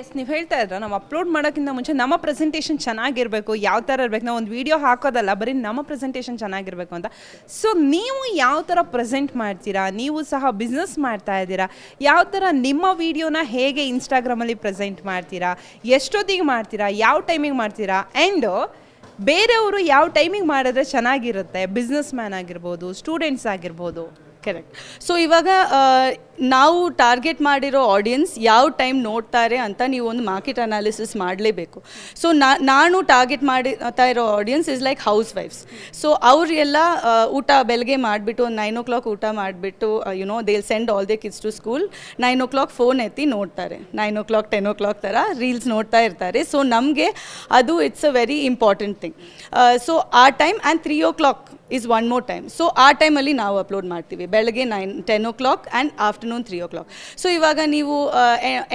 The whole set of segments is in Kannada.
ಎಸ್ ನೀವು ಹೇಳ್ತಾ ಇದ್ರ? ನಾವು ಅಪ್ಲೋಡ್ ಮಾಡೋಕ್ಕಿಂತ ಮುಂಚೆ ನಮ್ಮ ಪ್ರೆಸೆಂಟೇಷನ್ ಚೆನ್ನಾಗಿರಬೇಕು. ಯಾವ ಥರ ಇರಬೇಕು? ನಾವು ಒಂದು ವಿಡಿಯೋ ಹಾಕೋದಲ್ಲ, ಬರೀ ನಮ್ಮ ಪ್ರೆಸೆಂಟೇಷನ್ ಚೆನ್ನಾಗಿರಬೇಕು ಅಂತ. ಸೊ ನೀವು ಯಾವ ಥರ ಪ್ರೆಸೆಂಟ್ ಮಾಡ್ತೀರಾ? ನೀವು ಸಹ ಬಿಸ್ನೆಸ್ ಮಾಡ್ತಾ ಇದ್ದೀರಾ? ಯಾವ ಥರ ನಿಮ್ಮ ವಿಡಿಯೋನ ಹೇಗೆ ಇನ್ಸ್ಟಾಗ್ರಾಮಲ್ಲಿ ಪ್ರೆಸೆಂಟ್ ಮಾಡ್ತೀರಾ? ಎಷ್ಟೊತ್ತಿಗೆ ಮಾಡ್ತೀರಾ? ಯಾವ ಟೈಮಿಗೆ ಮಾಡ್ತೀರಾ? ಆ್ಯಂಡು ಬೇರೆಯವರು ಯಾವ ಟೈಮಿಗೆ ಮಾಡಿದ್ರೆ ಚೆನ್ನಾಗಿರುತ್ತೆ? ಬಿಸ್ನೆಸ್ ಮ್ಯಾನ್ ಆಗಿರ್ಬೋದು ಸ್ಟೂಡೆಂಟ್ಸ್ ಆಗಿರ್ಬೋದು. ಕರೆಕ್ಟ್ ಸೊ ಇವಾಗ ನಾವು ಟಾರ್ಗೆಟ್ ಮಾಡಿರೋ ಆಡಿಯನ್ಸ್ ಯಾವ ಟೈಮ್ ನೋಡ್ತಾರೆ ಅಂತ ನೀವು ಒಂದು ಮಾರ್ಕೆಟ್ ಅನಾಲಿಸಿಸ್ ಮಾಡಲೇಬೇಕು. ಸೊ ನಾನು ಟಾರ್ಗೆಟ್ ಮಾಡಿರ್ತಾ ಇರೋ audience is like house wives so ಅವರೆಲ್ಲ ಊಟ ಬೆಳಗ್ಗೆ ಮಾಡಿಬಿಟ್ಟು ಒಂದು ನೈನ್ ಓ ಕ್ಲಾಕ್ ಊಟ ಮಾಡಿಬಿಟ್ಟು you know they'll send all the kids to school nine o'clock phone ಎತ್ತಿ ನೋಡ್ತಾರೆ. Nine o'clock ten o'clock ಥರ ರೀಲ್ಸ್ ನೋಡ್ತಾ ಇರ್ತಾರೆ. ಸೊ ನಮಗೆ ಅದು it's a very important thing so ಆ time and three o'clock is one more time so ಆ ಟೈಮಲ್ಲಿ ನಾವು ಅಪ್ಲೋಡ್ ಮಾಡ್ತೀವಿ. ಬೆಳಗ್ಗೆ nine ten o'clock and afternoon three o'clock so ಇವಾಗ ನೀವು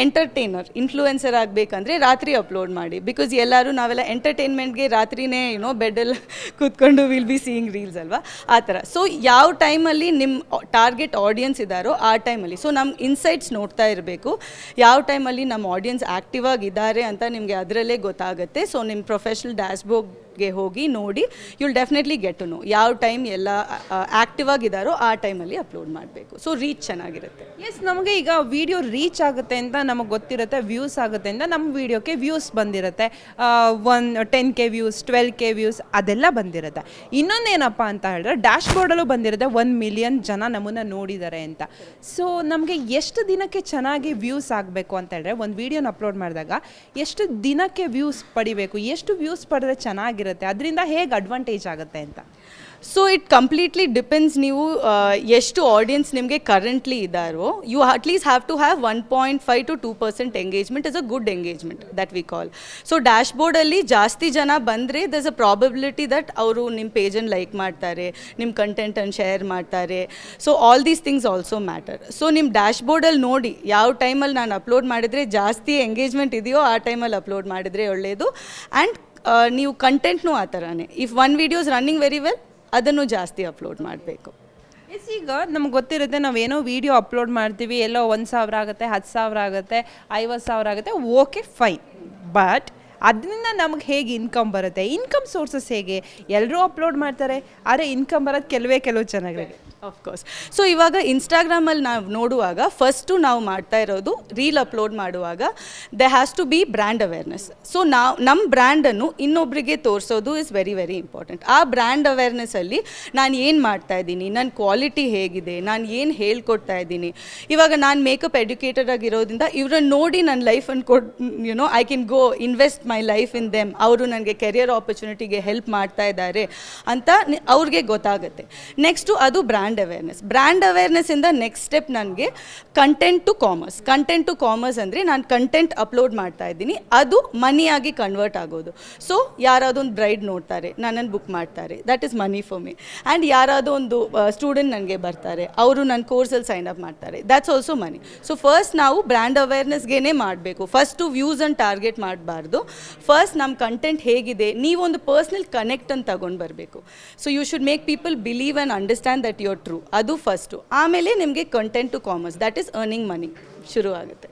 ಎಂಟರ್ಟೈನರ್ ಇನ್ಫ್ಲೂಯೆನ್ಸರ್ ಆಗಬೇಕಂದ್ರೆ ರಾತ್ರಿ ಅಪ್ಲೋಡ್ ಮಾಡಿ. ಬಿಕಾಸ್ ಎಲ್ಲರೂ ನಾವೆಲ್ಲ ಎಂಟರ್ಟೈನ್ಮೆಂಟ್ಗೆ ರಾತ್ರಿನೇ ಏನೋ ಬೆಡ್ಡಲ್ಲಿ ಕೂತ್ಕೊಂಡು ವಿಲ್ ಬಿ ಸೀಯಿಂಗ್ ರೀಲ್ಸ್ ಅಲ್ವಾ? ಆ ಥರ. ಸೊ ಯಾವ ಟೈಮಲ್ಲಿ ನಿಮ್ಮ ಟಾರ್ಗೆಟ್ ಆಡಿಯನ್ಸ್ ಇದ್ದಾರೋ ಆ ಟೈಮಲ್ಲಿ ಸೊ ನಮ್ಮ ಇನ್ಸೈಟ್ಸ್ ನೋಡ್ತಾ ಇರಬೇಕು. ಯಾವ ಟೈಮಲ್ಲಿ ನಮ್ಮ ಆಡಿಯನ್ಸ್ ಆ್ಯಕ್ಟಿವ್ ಆಗಿದ್ದಾರೆ ಅಂತ ನಿಮಗೆ ಅದರಲ್ಲೇ ಗೊತ್ತಾಗುತ್ತೆ. ಸೊ ನಿಮ್ಮ ಪ್ರೊಫೆಷ್ನಲ್ ಡ್ಯಾಶ್ಬೋರ್ಡ್ಗೆ ಹೋಗಿ ನೋಡಿ you'll definitely get to know ಯಾವ ಟೈಮ್ ಎಲ್ಲ ಆಕ್ಟಿವ್ ಆಗಿದಾರೋ ಆ ಟೈಮಲ್ಲಿ ಅಪ್ಲೋಡ್ ಮಾಡಬೇಕು. ಸೊ ರೀಚ್ ಚೆನ್ನಾಗಿರುತ್ತೆ. ಎಸ್ ನಮಗೆ ಈಗ ವಿಡಿಯೋ ರೀಚ್ ಆಗುತ್ತೆ ಅಂತ ನಮಗೆ ಗೊತ್ತಿರುತ್ತೆ ವ್ಯೂಸ್ ಆಗುತ್ತೆ ಅಂತ ನಮ್ಮ ವಿಡಿಯೋಕ್ಕೆ ವ್ಯೂಸ್ ಬಂದಿರುತ್ತೆ. One ten K views twelve K views ಅದೆಲ್ಲ ಬಂದಿರುತ್ತೆ. ಇನ್ನೊಂದೇನಪ್ಪ ಅಂತ ಹೇಳಿದ್ರೆ ಡ್ಯಾಶ್ ಬೋರ್ಡಲ್ಲೂ ಬಂದಿರುತ್ತೆ ಒನ್ ಮಿಲಿಯನ್ ಜನ ನಮ್ಮನ್ನು ನೋಡಿದ್ದಾರೆ ಅಂತ. ಸೊ ನಮಗೆ ಎಷ್ಟು ದಿನಕ್ಕೆ ಚೆನ್ನಾಗಿ ವ್ಯೂಸ್ ಆಗಬೇಕು ಅಂತ ಹೇಳಿದ್ರೆ, ಒಂದು ವಿಡಿಯೋನ ಅಪ್ಲೋಡ್ ಮಾಡಿದಾಗ, ಎಷ್ಟು ದಿನಕ್ಕೆ ವ್ಯೂಸ್ ಪಡಿಬೇಕು, ಎಷ್ಟು ವ್ಯೂಸ್ ಪಡೆದ್ರೆ ಚೆನ್ನಾಗಿರುತ್ತೆ ಅದರಿಂದ ಹೇಗೆ ಅಡ್ವಾಂಟೇಜ್ ಆಗುತ್ತೆ ಅಂತ? ಸೊ ಇಟ್ ಕಂಪ್ಲೀಟ್ಲಿ ಡಿಪೆಂಡ್ಸ್ ನೀವು ಎಷ್ಟು ಆಡಿಯನ್ಸ್ ನಿಮಗೆ ಕರೆಂಟ್ಲಿ ಇದ್ದಾರೋ you at least have to have one point five to two percent engagement is a good engagement that we call so dash ಬೋರ್ಡಲ್ಲಿ ಜಾಸ್ತಿ ಜನ ಬಂದರೆ ದಸ್ ಅ ಪ್ರಾಬಬಿಲಿಟಿ ದಟ್ ಅವರು ನಿಮ್ಮ ಪೇಜನ್ನು ಲೈಕ್ ಮಾಡ್ತಾರೆ ನಿಮ್ಮ ಕಂಟೆಂಟನ್ನು ಶೇರ್ ಮಾಡ್ತಾರೆ. So all these things also matter so ನಿಮ್ಮ ಡ್ಯಾಶ್ ಬೋರ್ಡಲ್ಲಿ ನೋಡಿ ಯಾವ ಟೈಮಲ್ಲಿ ನಾನು ಅಪ್ಲೋಡ್ ಮಾಡಿದರೆ ಜಾಸ್ತಿ ಎಂಗೇಜ್ಮೆಂಟ್ ಇದೆಯೋ ಆ ಟೈಮಲ್ಲಿ ಅಪ್ಲೋಡ್ ಮಾಡಿದರೆ ಒಳ್ಳೆಯದು ಆ್ಯಂಡ್ ನೀವು ಕಂಟೆಂಟ್ನೂ ಆ ಥರನೇ. If one videos running very well ಅದನ್ನು ಜಾಸ್ತಿ ಅಪ್ಲೋಡ್ ಮಾಡಬೇಕು. ಎಸ್, ಈಗ ನಮ್ಗೆ ಗೊತ್ತಿರುತ್ತೆ ನಾವೇನೋ ವಿಡಿಯೋ ಅಪ್ಲೋಡ್ ಮಾಡ್ತೀವಿ, ಎಲ್ಲೋ ಒಂದು ಸಾವಿರ ಆಗುತ್ತೆ, ಹತ್ತು ಸಾವಿರ ಆಗುತ್ತೆ, ಐವತ್ತು ಸಾವಿರ ಆಗುತ್ತೆ ಓಕೆ ಫೈನ್ ಬಟ್ ಅದರಿಂದ ನಮ್ಗೆ ಹೇಗೆ ಇನ್ಕಮ್ ಬರುತ್ತೆ? ಇನ್ಕಮ್ ಸೋರ್ಸಸ್ ಹೇಗೆ? ಎಲ್ಲರೂ ಅಪ್ಲೋಡ್ ಮಾಡ್ತಾರೆ, ಆದರೆ ಇನ್ಕಮ್ ಬರೋದು ಕೆಲವೇ ಕೆಲವು ಚೆನ್ನಾಗಿದೆ ಕೋರ್ಸ್ ಸೊ ಇವಾಗ ಇನ್ಸ್ಟಾಗ್ರಾಮಲ್ಲಿ ನಾವು ನೋಡುವಾಗ ಫಸ್ಟು ನಾವು ಮಾಡ್ತಾ ಇರೋದು ರೀಲ್ ಅಪ್ಲೋಡ್ ಮಾಡುವಾಗ they has to be brand awareness so ನಾವು ನಮ್ಮ ಬ್ರ್ಯಾಂಡನ್ನು ಇನ್ನೊಬ್ಬರಿಗೆ ತೋರಿಸೋದು ಇಸ್ ವೆರಿ ವೆರಿ ಇಂಪಾರ್ಟೆಂಟ್ ಆ ಬ್ರ್ಯಾಂಡ್ ಅವೇರ್ನೆಸ್ಸಲ್ಲಿ ನಾನು ಏನು ಮಾಡ್ತಾ ಇದ್ದೀನಿ ನನ್ನ ಕ್ವಾಲಿಟಿ ಹೇಗಿದೆ, ನಾನು ಏನು ಹೇಳ್ಕೊಡ್ತಾ ಇದ್ದೀನಿ. ಇವಾಗ ನಾನು ಮೇಕಪ್ ಎಡ್ಯುಕೇಟರ್ ಆಗಿರೋದ್ರಿಂದ ಇವ್ರನ್ನ ನೋಡಿ ನನ್ನ ಲೈಫನ್ನು ಕೊಡ್ you know I can go invest my life in them ಅವರು ನನಗೆ ಕೆರಿಯರ್ ಆಪರ್ಚುನಿಟಿಗೆ ಹೆಲ್ಪ್ ಮಾಡ್ತಾ ಇದ್ದಾರೆ ಅಂತ ಅವ್ರಿಗೆ ಗೊತ್ತಾಗುತ್ತೆ. ನೆಕ್ಸ್ಟು ಅದು ಬ್ರ್ಯಾಂಡ್ ಅವೇರ್ನೆಸ್ ಬ್ರ್ಯಾಂಡ್ ಅವೇರ್ನೆಸ್ಸಿಂದ ನೆಕ್ಸ್ಟ್ ಸ್ಟೆಪ್ ನನಗೆ content to commerce content to commerce ಅಂದರೆ ನಾನು ಕಂಟೆಂಟ್ ಅಪ್ಲೋಡ್ ಮಾಡ್ತಾ ಇದ್ದೀನಿ. ಅದು ಮನಿಯಾಗಿ ಕನ್ವರ್ಟ್ ಆಗೋದು. ಸೊ ಯಾರಾದೊಂದು ಬ್ರೈಡ್ ನೋಡ್ತಾರೆ ನನ್ನನ್ನು ಬುಕ್ ಮಾಡ್ತಾರೆ. That is money for me and ಯಾರಾದೋ ಒಂದು ಸ್ಟೂಡೆಂಟ್ ನನಗೆ ಬರ್ತಾರೆ, ಅವರು ನನ್ನ ಕೋರ್ಸಲ್ಲಿ ಸೈನ್ ಅಪ್ ಮಾಡ್ತಾರೆ. That's also money so first ನಾವು ಬ್ರ್ಯಾಂಡ್ ಅವೇರ್ನೆಸ್ಗೇನೆ ಮಾಡಬೇಕು. ಫಸ್ಟು ವ್ಯೂಸನ್ನು ಟಾರ್ಗೆಟ್ ಮಾಡಬಾರ್ದು. ಫಸ್ಟ್ ನಮ್ಮ ಕಂಟೆಂಟ್ ಹೇಗಿದೆ, ನೀವೊಂದು ಪರ್ಸ್ನಲ್ ಕನೆಕ್ಟನ್ನು ತಗೊಂಡು ಬರಬೇಕು. So you should make people believe and understand that your true ಅದು ಫಸ್ಟು ಆಮೇಲೆ ನಿಮಗೆ content to commerce that is earning money ಶುರು ಆಗುತ್ತೆ